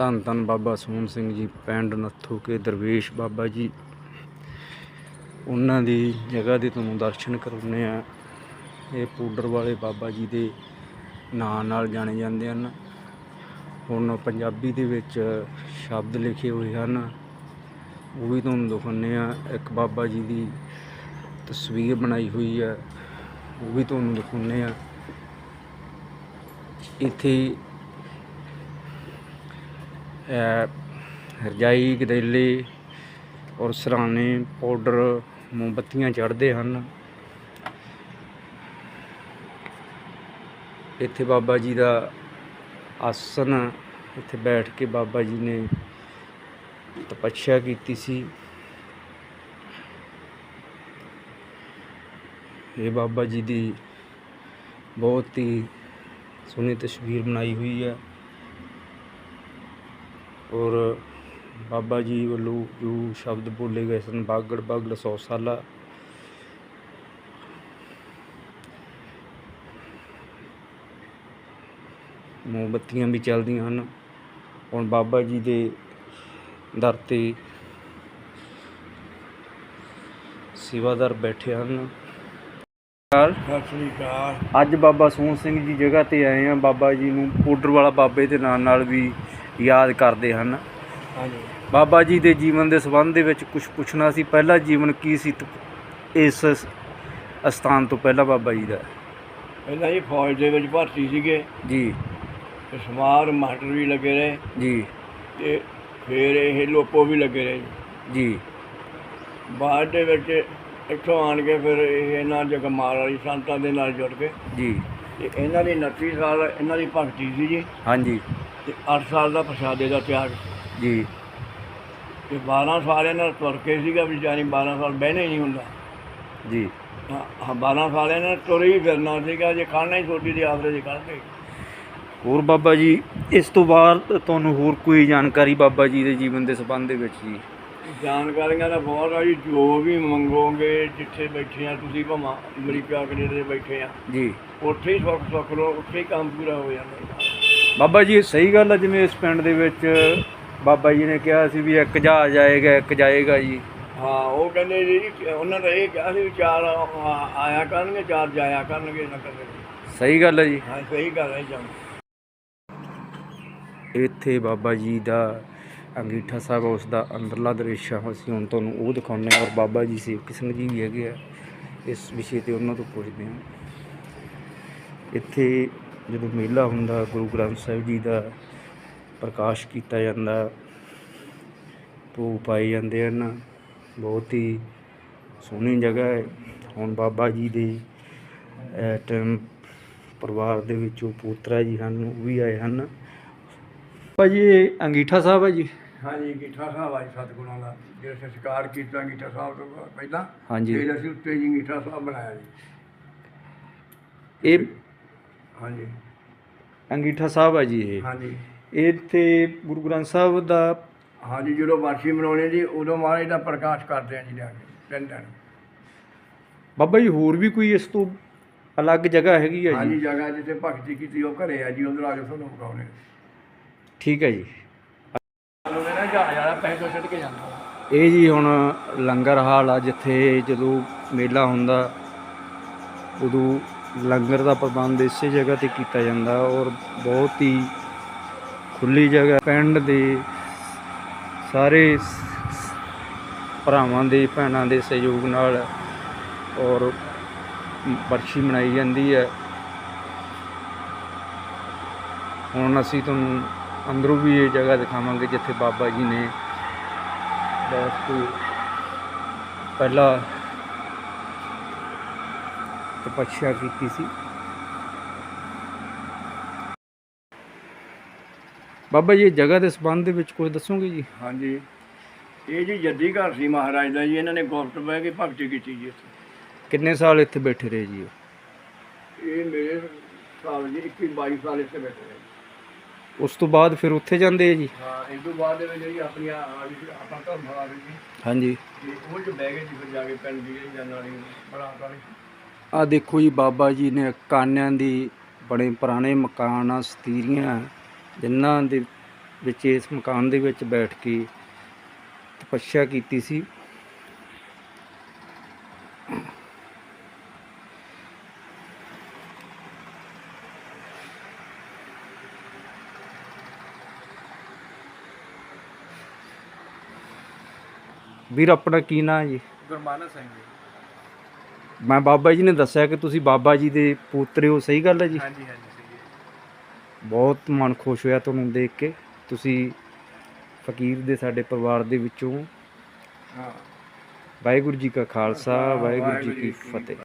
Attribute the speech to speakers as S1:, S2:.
S1: ਧੰਨ ਧੰਨ ਬਾਬਾ ਸੋਹਣ ਸਿੰਘ ਜੀ, ਪਿੰਡ ਨੱਥੂ ਕੇ ਦਰਵੇਸ਼ ਬਾਬਾ ਜੀ। ਉਹਨਾਂ ਦੀ ਜਗ੍ਹਾ ਦੇ ਤੁਹਾਨੂੰ ਦਰਸ਼ਨ ਕਰਾਉਂਦੇ ਆ ਇਹ ਪੂਡਰ ਵਾਲੇ ਬਾਬਾ ਜੀ ਦੇ ਨਾਂ ਨਾਲ ਜਾਣੇ ਜਾਂਦੇ ਹਨ। ਹੁਣ ਪੰਜਾਬੀ ਦੇ ਵਿੱਚ ਸ਼ਬਦ ਲਿਖੇ ਹੋਏ ਹਨ। ਉਹ ਵੀ ਤੁਹਾਨੂੰ ਦਿਖਾਉਂਦੇ ਆ ਇੱਕ ਬਾਬਾ ਜੀ ਦੀ ਤਸਵੀਰ ਬਣਾਈ ਹੋਈ ਹੈ। ਉਹ ਵੀ ਤੁਹਾਨੂੰ ਦਿਖਾਉਂਦੇ ਆ ਇੱਥੇ ਰਜਾਈ ਗਦੈਲੇ ਔਰ ਸਰਾਣੇ, ਪਾਊਡਰ, ਮੋਮਬੱਤੀਆਂ ਚੜ੍ਹਦੇ ਹਨ। ਇੱਥੇ ਬਾਬਾ ਜੀ ਦਾ ਆਸਨ, ਇੱਥੇ ਬੈਠ ਕੇ ਬਾਬਾ ਜੀ ਨੇ ਤਪੱਸਿਆ ਕੀਤੀ ਸੀ। ਇਹ ਬਾਬਾ ਜੀ ਦੀ ਬਹੁਤ ਹੀ ਸੋਹਣੀ ਤਸਵੀਰ ਬਣਾਈ ਹੋਈ ਹੈ। ਔਰ ਬਾਬਾ ਜੀ ਵੱਲੋਂ ਜੋ ਸ਼ਬਦ ਬੋਲੇ ਗਏ ਸਨ ਬਾਗੜ ਬਾਗੜ ਸੌ ਸਾਲਾ ਮੋਮਬੱਤੀਆਂ ਵੀ ਚੱਲਦੀਆਂ ਹਨ। ਹੁਣ ਬਾਬਾ ਜੀ ਦੇ ਦਰ ਤੇ ਸੇਵਾਦਾਰ ਬੈਠੇ ਹਨ।
S2: ਸਤਿ ਸ੍ਰੀ ਅਕਾਲ।
S1: ਅੱਜ ਬਾਬਾ ਸੋਹਣ ਸਿੰਘ ਜੀ ਜਗ੍ਹਾ ਤੇ ਆਏ ਆ ਬਾਬਾ ਜੀ ਨੂੰ ਪਾਊਡਰ ਵਾਲਾ ਬਾਬੇ ਦੇ ਨਾਂ ਨਾਲ ਵੀ ਯਾਦ ਕਰਦੇ ਹਨ।
S2: ਹਾਂਜੀ।
S1: ਬਾਬਾ ਜੀ ਦੇ ਜੀਵਨ ਦੇ ਸੰਬੰਧ ਦੇ ਵਿੱਚ ਕੁਝ ਪੁੱਛਣਾ ਸੀ ਪਹਿਲਾ ਜੀਵਨ ਕੀ ਸੀ ਤ- ਇਸ ਅਸਥਾਨ ਤੋਂ ਪਹਿਲਾਂ ਬਾਬਾ ਜੀ ਦਾ?
S2: ਪਹਿਲਾਂ ਇਹ ਫੌਜ ਦੇ ਵਿੱਚ ਭਰਤੀ ਸੀਗੇ।
S1: ਜੀ।
S2: ਤੇ ਸਮਾਰ ਮਾਸਟਰ ਵੀ ਲੱਗੇ ਰਹੇ।
S1: ਜੀ।
S2: ਤੇ ਫਿਰ ਇਹ ਲੋਪੋ ਵੀ ਲੱਗੇ ਰਹੇ।
S1: ਜੀ।
S2: ਬਾਅਦ ਦੇ ਵਿੱਚ ਇੱਥੋਂ ਆਣ ਕੇ ਫਿਰ ਇਹ ਇਹਨਾਂ ਜਗਮਾਲ ਵਾਲੀ ਸੰਤਾਂ ਦੇ ਨਾਲ ਜੁੜ ਕੇ।
S1: ਜੀ।
S2: ਤੇ ਇਹਨਾਂ ਦੀ 29 ਸਾਲ ਇਹਨਾਂ ਦੀ ਭਗਤੀ ਸੀ ਜੀ।
S1: ਹਾਂਜੀ।
S2: ਤੇ 8 ਸਾਲ ਦਾ ਪ੍ਰਸ਼ਾਦੇ ਦਾ ਤਿਆਗ
S1: ਜੀ।
S2: ਤੇ 12 ਸਾਲ ਇਹਨਾਂ ਦਾ ਤੁਰ ਕੇ ਸੀਗਾ ਵੀ ਜਾਨੀ 12 ਸਾਲ ਬਹਿਣੇ ਹੀ ਨਹੀਂ ਹੁੰਦਾ।
S1: ਜੀ।
S2: ਹਾਂ ਹਾਂ, 12 ਸਾਲ ਇਹਨਾਂ ਤੁਰ ਹੀ ਫਿਰਨਾ ਸੀਗਾ ਜੇ ਖਾਣਾ ਹੀ ਛੋਟੀ ਦੀ ਆਸਰੇ ਜੀ ਕਰਦੇ
S1: ਹੋਰ ਬਾਬਾ ਜੀ ਇਸ ਤੋਂ ਬਾਅਦ ਤੁਹਾਨੂੰ ਹੋਰ ਕੋਈ ਜਾਣਕਾਰੀ ਬਾਬਾ ਜੀ ਦੇ ਜੀਵਨ ਦੇ ਸੰਬੰਧ ਦੇ ਵਿੱਚ ਜੀ?
S2: ਜਾਣਕਾਰੀਆਂ ਦਾ ਬਹੁਤ ਆ ਜੀ ਜੋ ਵੀ ਮੰਗੋਗੇ ਜਿੱਥੇ ਬੈਠੇ ਆ ਤੁਸੀਂ ਭਾਵੇਂ ਅਮਰੀਕਾ ਕੈਨੇਡਾ ਦੇ ਬੈਠੇ ਆ।
S1: ਜੀ।
S2: ਉੱਥੇ ਹੀ ਸੁੱਖ ਸੁੱਖ ਲੋ ਉੱਥੇ ਹੀ ਕੰਮ ਪੂਰਾ ਹੋ ਜਾਂਦਾ।
S1: ਬਾਬਾ ਜੀ ਸਹੀ ਗੱਲ ਹੈ ਜਿਵੇਂ ਇਸ ਪਿੰਡ ਦੇ ਵਿੱਚ ਬਾਬਾ ਜੀ ਨੇ ਕਿਹਾ ਸੀ ਵੀ ਇੱਕ ਜਹਾਜ਼ ਆਏਗਾ ਇੱਕ ਜਾਏਗਾ ਜੀ।
S2: ਹਾਂ ਉਹ ਕਹਿੰਦੇ ਜੀ ਉਹਨਾਂ ਦਾ ਇਹ ਕਿਹਾ ਸੀ ਵੀ ਚਾਰ ਆ- ਆਇਆ ਕਰਨਗੇ ਚਾਰ ਜਾਇਆ ਕਰਨਗੇ ਨਾ ਕਰਨਗੇ
S1: ਸਹੀ ਗੱਲ ਹੈ ਜੀ।
S2: ਹਾਂ ਸਹੀ ਗੱਲ ਹੈ ਜਮ
S1: ਇੱਥੇ ਬਾਬਾ ਜੀ ਦਾ ਅੰਗੀਠਾ ਸਾਹਿਬ ਉਸ ਦਾ ਅੰਦਰਲਾ ਦ੍ਰਿਸ਼ ਆ ਅਸੀਂ ਹੁਣ ਤੁਹਾਨੂੰ ਉਹ ਦਿਖਾਉਂਦੇ ਹਾਂ ਔਰ ਬਾਬਾ ਜੀ ਸੇਵਕ ਸਿੰਘ ਜੀ ਵੀ ਹੈਗੇ ਆ ਇਸ ਵਿਸ਼ੇ ਤੇ ਉਹਨਾਂ ਤੋਂ ਪੁੱਛਦੇ ਹਾਂ। ਇੱਥੇ ਜਦੋਂ ਮੇਲਾ ਹੁੰਦਾ ਗੁਰੂ ਗ੍ਰੰਥ ਸਾਹਿਬ ਜੀ ਦਾ ਪ੍ਰਕਾਸ਼ ਕੀਤਾ ਜਾਂਦਾ ਧੂਪ ਪਾਏ ਜਾਂਦੇ ਹਨ। ਬਹੁਤ ਹੀ ਸੋਹਣੀ ਜਗ੍ਹਾ ਹੈ। ਹੁਣ ਬਾਬਾ ਜੀ ਦੇ ਟਾਈਮ ਪਰਿਵਾਰ ਦੇ ਵਿੱਚੋਂ ਪੋਤਰਾ ਜੀ ਹਨ ਉਹ ਵੀ ਆਏ ਹਨ। ਭਾਜੀ ਇਹ ਅੰਗੀਠਾ ਸਾਹਿਬ ਹੈ ਜੀ?
S2: ਹਾਂਜੀ ਗਿੱਠਾ ਸਾਹਿਬ ਆਈ ਸਤਿਗੁਰਾਂ ਦਾ। ਜਿਹੜਾ ਸੰਸਕਾਰ ਕੀਤਾ ਗਿੱਠਾ ਸਾਹਿਬ ਤੋਂ ਪਹਿਲਾਂ
S1: ਹਾਂਜੀ।
S2: ਫਿਰ ਅਸੀਂ ਉੱਤੇ ਜੀ ਗਿੱਠਾ ਸਾਹਿਬ ਬਣਾਇਆ ਜੀ।
S1: ਇਹ
S2: ਹਾਂਜੀ।
S1: ਅੰਗੀਠਾ ਸਾਹਿਬ ਹੈ ਜੀ ਇਹ।
S2: ਹਾਂਜੀ।
S1: ਇੱਥੇ ਗੁਰੂ ਗ੍ਰੰਥ ਸਾਹਿਬ ਦਾ
S2: ਹਾਂਜੀ ਜਦੋਂ ਵਾਰਸ਼ੀ ਮਨਾਉਣੀ ਜੀ ਉਦੋਂ ਮਹਾਰਾਜ ਦਾ ਪ੍ਰਕਾਸ਼ ਕਰਦੇ ਆ ਜੀ ਲਿਆ ਕੇ ਤਿੰਨ ਦਿਨ।
S1: ਬਾਬਾ ਜੀ ਹੋਰ ਵੀ ਕੋਈ ਇਸ ਤੋਂ ਅਲੱਗ ਜਗ੍ਹਾ ਹੈਗੀ ਹੈ
S2: ਹਾਂਜੀ
S1: ਜੀ
S2: ਜਗ੍ਹਾ ਜਿੱਥੇ ਭਗਤੀ ਕੀਤੀ ਉਹ ਘਰੇ ਆ ਜੀ ਉਧਰ ਆ ਕੇ ਤੁਹਾਨੂੰ ਬੁਲਾਉਣੇ
S1: ਠੀਕ ਹੈ ਜੀ।
S2: ਸਾਨੂੰ ਨਾ ਜਹਾਜ਼ ਵਾਲਾ ਪੈਸੇ ਤੋਂ ਛੱਡ ਕੇ ਜਾਂਦਾ।
S1: ਇਹ ਜੀ ਹੁਣ ਲੰਗਰ ਹਾਲ ਆ ਜਿੱਥੇ ਜਦੋਂ ਮੇਲਾ ਹੁੰਦਾ ਉਦੋਂ ਲੰਗਰ ਦਾ ਪ੍ਰਬੰਧ ਇਸੇ ਜਗ੍ਹਾ ਤੇ ਕੀਤਾ ਜਾਂਦਾ ਔਰ ਬਹੁਤ ਹੀ ਖੁੱਲੀ ਜਗ੍ਹਾ ਪਿੰਡ ਦੇ ਸਾਰੇ ਭਰਾਵਾਂ ਦੇ, ਭੈਣਾਂ ਦੇ ਸਹਿਯੋਗ ਨਾਲ ਔਰ ਬਰਸ਼ੀ ਮਨਾਈ ਜਾਂਦੀ ਹੈ। ਹੁਣ ਅਸੀਂ ਤੁਹਾਨੂੰ ਅੰਦਰੋਂ ਵੀ ਇਹ ਜਗ੍ਹਾ ਦਿਖਾਵਾਂਗੇ ਜਿੱਥੇ ਬਾਬਾ ਜੀ ਨੇ ਬਹੁਤ ਕੇ ਪਹਿਲਾਂ ਤਪੱਸਿਆ ਕੀਤੀ ਸੀ। ਬਾਬਾ ਜੀ ਜਗ੍ਹਾ ਦੇ ਸੰਬੰਧ ਦੇ ਵਿੱਚ ਕੁਝ ਦੱਸੋਗੇ ਜੀ?
S2: ਹਾਂਜੀ। ਇਹ ਜੀ ਜੱਦੀ ਘਰ ਸੀ ਮਹਾਰਾਜ ਦਾ ਜੀ ਇਹਨਾਂ ਨੇ ਗੁਪਤ ਬਹਿ ਕੇ ਭਗਤੀ ਕੀਤੀ ਜੀ ਇੱਥੇ।
S1: ਕਿੰਨੇ ਸਾਲ ਇੱਥੇ ਬੈਠੇ ਰਹੇ ਜੀ ਉਹ?
S2: ਇਹ ਮੇਰੇ ਸਾਲ ਜੀ 21 22 ਸਾਲ ਇੱਥੇ ਬੈਠੇ ਰਹੇ।
S1: ਉਸ ਤੋਂ ਬਾਅਦ ਫਿਰ ਉੱਥੇ ਜਾਂਦੇ ਆ ਜੀ?
S2: ਹਾਂ ਇਸ ਤੋਂ ਬਾਅਦ ਦੇ ਵਿੱਚ ਜੀ ਆਪਣੀਆਂ ਆ ਸੀ ਆਪਣਾ ਧਰਮ ਗਈ ਜੀ
S1: ਹਾਂਜੀ।
S2: ਤੇ ਉਹ ਚ ਬਹਿ ਗਏ ਜੀ ਫਿਰ ਜਾ ਕੇ ਪਿੰਡ ਦੀ ਜਿਹੜੀ ਜਨ ਵਾਲੀ ਵਾਲੀ
S1: ਆ ਦੇਖੋ ਜੀ, ਬਾਬਾ ਜੀ ਨੇ ਕਾਨਿਆਂ ਦੀ ਬੜੇ ਪੁਰਾਣੇ ਮਕਾਨ ਆ, ਸਤੀਰੀਆਂ ਜਿਨ੍ਹਾਂ ਦੇ ਵਿੱਚ ਇਸ ਮਕਾਨ ਦੇ ਵਿੱਚ ਬੈਠ ਕੇ ਤਪੱਸਿਆ ਕੀਤੀ ਸੀ। ਵੀਰ, ਆਪਣਾ ਕੀ ਨਾਂ ਜੀ?
S3: ਗੁਰਮਾਨਸ ਸਿੰਘ ਜੀ।
S1: ਮੈਂ ਬਾਬਾ ਜੀ ਨੇ ਦੱਸਿਆ ਕਿ ਤੁਸੀਂ ਬਾਬਾ ਜੀ ਦੇ ਪੋਤਰੇ ਹੋ ਸਹੀ ਗੱਲ ਹੈ ਜੀ?
S3: ਹਾਂਜੀ ਹਾਂਜੀ ਸੀਗੇ
S1: ਬਹੁਤ ਮਨ ਖੁਸ਼ ਹੋਇਆ ਤੁਹਾਨੂੰ ਦੇਖ ਕੇ। ਤੁਸੀਂ ਫਕੀਰ ਦੇ ਸਾਡੇ ਪਰਿਵਾਰ ਦੇ ਵਿੱਚੋਂ
S3: ਹਾਂ।
S1: ਵਾਹਿਗੁਰੂ ਜੀ ਕਾ ਖਾਲਸਾ ਵਾਹਿਗੁਰੂ ਜੀ ਕੀ ਫਤਿਹ।